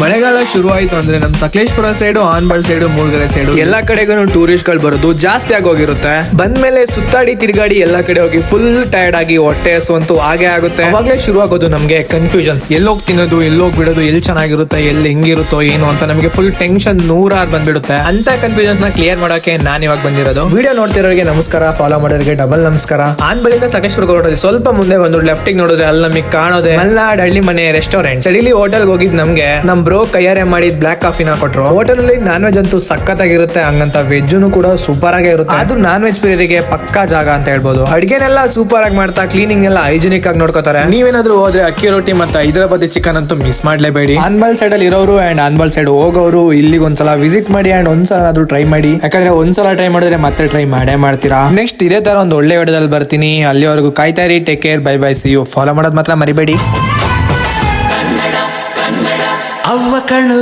ಮಳೆಗಾಲ ಶುರುವಾಯಿತು ಆಯ್ತು ಅಂದ್ರೆ ನಮ್ Sakleshpur side Anbal side Moolgere side ಎಲ್ಲಾ ಕಡೆಗೂ ಟೂರಿಸ್ಟ್ಗಳು ಬರೋದು ಜಾಸ್ತಿ ಆಗಿ ಹೋಗಿರುತ್ತೆ ಬಂದ್ಮೇಲೆ ಸುತ್ತಾಡಿ ತಿರುಗಾಡಿ ಎಲ್ಲಾ ಕಡೆ ಹೋಗಿ ಫುಲ್ ಟೈರ್ಡ್ ಆಗಿ ಹೊಟ್ಟೆ ಹಸುವಂತೂ ಹಾಗೆ ಆಗುತ್ತೆ. ಅವಾಗಲೇ ಶುರು ಆಗೋದು ನಮ್ಗೆ ಕನ್ಫ್ಯೂಷನ್ಸ್ ಎಲ್ಲೋಗ್ ತಿನ್ನೋದು ಎಲ್ಲೋಗ್ ಬಿಡೋದು ಎಲ್ಲಿ ಚೆನ್ನಾಗಿರುತ್ತೆ ಎಲ್ಲಿ ಹೆಂಗಿರುತ್ತೋ ಏನು ಅಂತ ನಮಗೆ ಫುಲ್ ಟೆನ್ಷನ್ ನೂರಾರು ಬಂದ್ಬಿಡುತ್ತೆ. ಅಂತ ಕನ್ಫ್ಯೂಷನ್ಸ್ನ ಕ್ಲಿಯರ್ ಮಾಡೋಕೆ ನಾನು ಇವಾಗ ಬಂದಿರೋದು. ವಿಡಿಯೋ ನೋಡ್ತಿರೋರಿಗೆ ನಮಸ್ಕಾರ ಫಾಲೋ ಮಾಡೋರಿಗೆ ಡಬಲ್ ನಮಸ್ಕಾರ. ಆನ್ಬಳಿಂದ ಸಕಲೇಶ್ಪುರ ರೋಡಲ್ಲಿ ಸ್ವಲ್ಪ ಮುಂದೆ ಬಂದು ಲೆಫ್ಟ್ ನೋಡಿದ್ರೆ ಅಲ್ಲಿ ನಮಗೆ ಕಾಣೋದೆ. ಮಲ್ನಾಡ್ ಹಳ್ಳಿ ಮನೆ ರೆಸ್ಟೋರೆಂಟ್ ಚಳಿಲಿ ಹೋಟೆಲ್ ಹೋಗಿದ್ ನಮ್ಗೆ ನಮ್ ಬ್ರೋ ಕೈಯಾರೆ ಮಾಡಿದ ಬ್ಲಾಕ್ ಕಾಫಿನ ಕೊಟ್ರು. ಹೋಟೆಲ್ ಅಲ್ಲಿ ನಾನ್ ವೆಜ್ ಅಂತೂ ಸಖತ್ತಾಗಿರುತ್ತೆ ಹಂಗಂತ ವೆಜ್ನು ಕೂಡ ಸೂಪರ್ ಆಗೇ ಇರುತ್ತೆ. ಅದು ನಾನ್ ವೆಜ್ ಪ್ರಿಯರಿಗೆ ಪಕ್ಕಾ ಜಾಗ ಅಂತ ಹೇಳ್ಬೋದು. ಅಡಿಗೆನೆಲ್ಲ ಸೂಪರ್ ಆಗಿ ಮಾಡ್ತಾ ಕ್ಲೀನಿಂಗ್ ಎಲ್ಲ ಹೈಜಿನಿಕ್ ಆಗಿ ನೋಡ್ಕೋತಾರೆ. ನೀವೇನಾದ್ರೂ ಹೋದ್ರೆ ಅಕ್ಕಿ ರೊಟ್ಟಿ ಮತ್ತೆ ಹೈದರಾಬಾದಿ ಚಿಕನ್ ಅಂತೂ ಮಿಸ್ ಮಾಡ್ಲೇಬೇಡಿ. ಆನ್ಬಲ್ ಸೈಡ್ ಅಲ್ಲಿ ಇರೋರು ಅಂಡ್ ಅನ್ಬಾಲ್ ಸೈಡ್ ಹೋಗೋರು ಇಲ್ಲಿಗೆ ಒಂದ್ಸಲ ವಿಸಿಟ್ ಮಾಡಿ ಅಂಡ್ ಒಂದ್ಸಲ ಆದ್ರೂ ಟ್ರೈ ಮಾಡಿ. ಯಾಕಂದ್ರೆ ಒಂದ್ಸಲ ಟ್ರೈ ಮಾಡಿದ್ರೆ ಮತ್ತೆ ಟ್ರೈ ಮಾಡೇ ಮಾಡ್ತೀರಾ? ನೆಕ್ಸ್ಟ್ ಇದೇ ತರ ಒಂದು ಒಳ್ಳೆ ವಿಡಿಯೋದಲ್ಲಿ ಬರ್ತೀನಿ. ಅಲ್ಲಿವರೆಗೂ ಕಾಯ್ತಾ ಇರಿ take care bye bye see you follow ಮಾಡೋದು ಮಾತ್ರ ಮರಿಬೇಡಿ. ಅವ್ವ ಕಣ್ಣು?